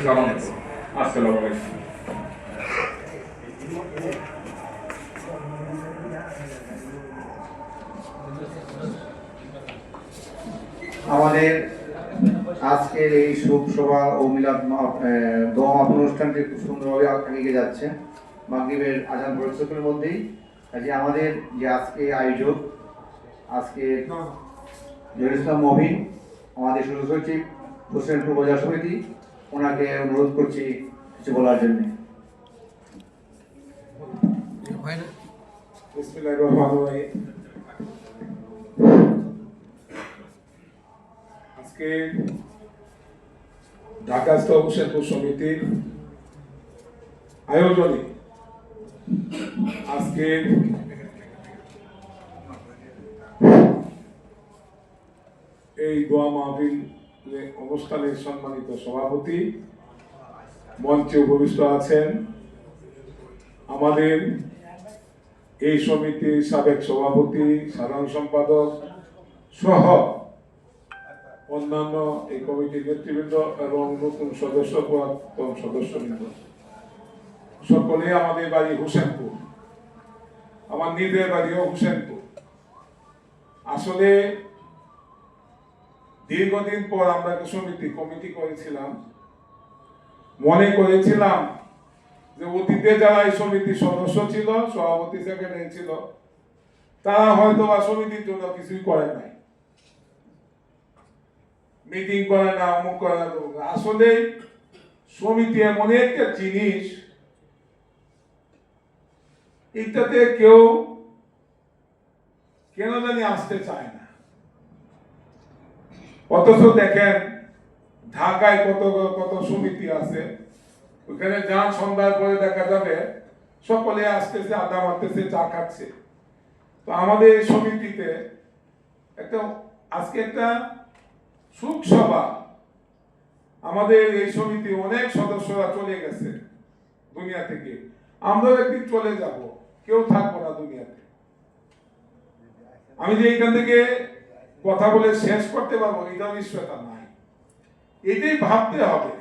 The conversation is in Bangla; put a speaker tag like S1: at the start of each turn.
S1: আমাদের আজকের এই শোক সভা ও মিলাদ দোয়া অনুষ্ঠানটি খুব সুন্দরভাবে এগিয়ে যাচ্ছে। মাগরিবের আজান পরিস্থিতির মধ্যেই। কাজে আমাদের যে আজকে আয়োজক, আজকে জহির ইসলাম মহিন আমাদের সচিব হোসেনপুর বাজার সমিতি। ওনাকে অনুরোধ করছি কিছু বলার জন্য।
S2: বিসমিল্লাহির রহমানির রহিম। আজকে ঢাকাস্থ হোসেনপুর সমিতির আয়োজনে আজকে এই দোয়া মাহফিল অনুষ্ঠানের সম্মানিত সভাপতি, মঞ্চে উপবিষ্ট আছেন। আমাদের এই সমিতির সাবেক সভাপতি, সাধারণ সম্পাদক সহ অন্যান্য এই কমিটির নেতৃবৃন্দ এবং নতুন সদস্য, পুরাতন সদস্যবৃন্দ। সকলে আমাদের বাড়ি হোসেনপুর। আমার নিজের বাড়িও হোসেনপুর। আসলে দীর্ঘদিন পর আমরা সমিতি কমিটি করেছিলাম। মনে করেছিলাম যে অতীতে যারা এই সমিতির সদস্য ছিল, সভাপতি সেক্রেটারি ছিল, তারা হয়তো বা সমিতির জন্য কিছুই করে নাই। মিটিং করে না, অমুক করে না। আসলে সমিতি এমন একটা জিনিস, এটাতে কেউ কেন জানি আসতে চায় না। অথচ দেখেন, ঢাকায় কত কত সমিতি আছে, ওখানে যান সন্ধ্যার পরে দেখা যাবে, সকলে আসতেছে, আড্ডা মারতেছে, চা খাচ্ছে। তো আমাদের এই সমিতিতে একটা, আজকে একটা সুখ সভা। আমাদের এই সমিতি অনেক সদস্যরা চলে গেছে দুনিয়া থেকে। আমরাও একদিন চলে যাব, কেউ থাকব না দুনিয়াতে। আমি যে এখান থেকে কথা বলে শেষ করতে পারব এটা নিশ্চয়তা নাই। এটাই ভাবতে হবে।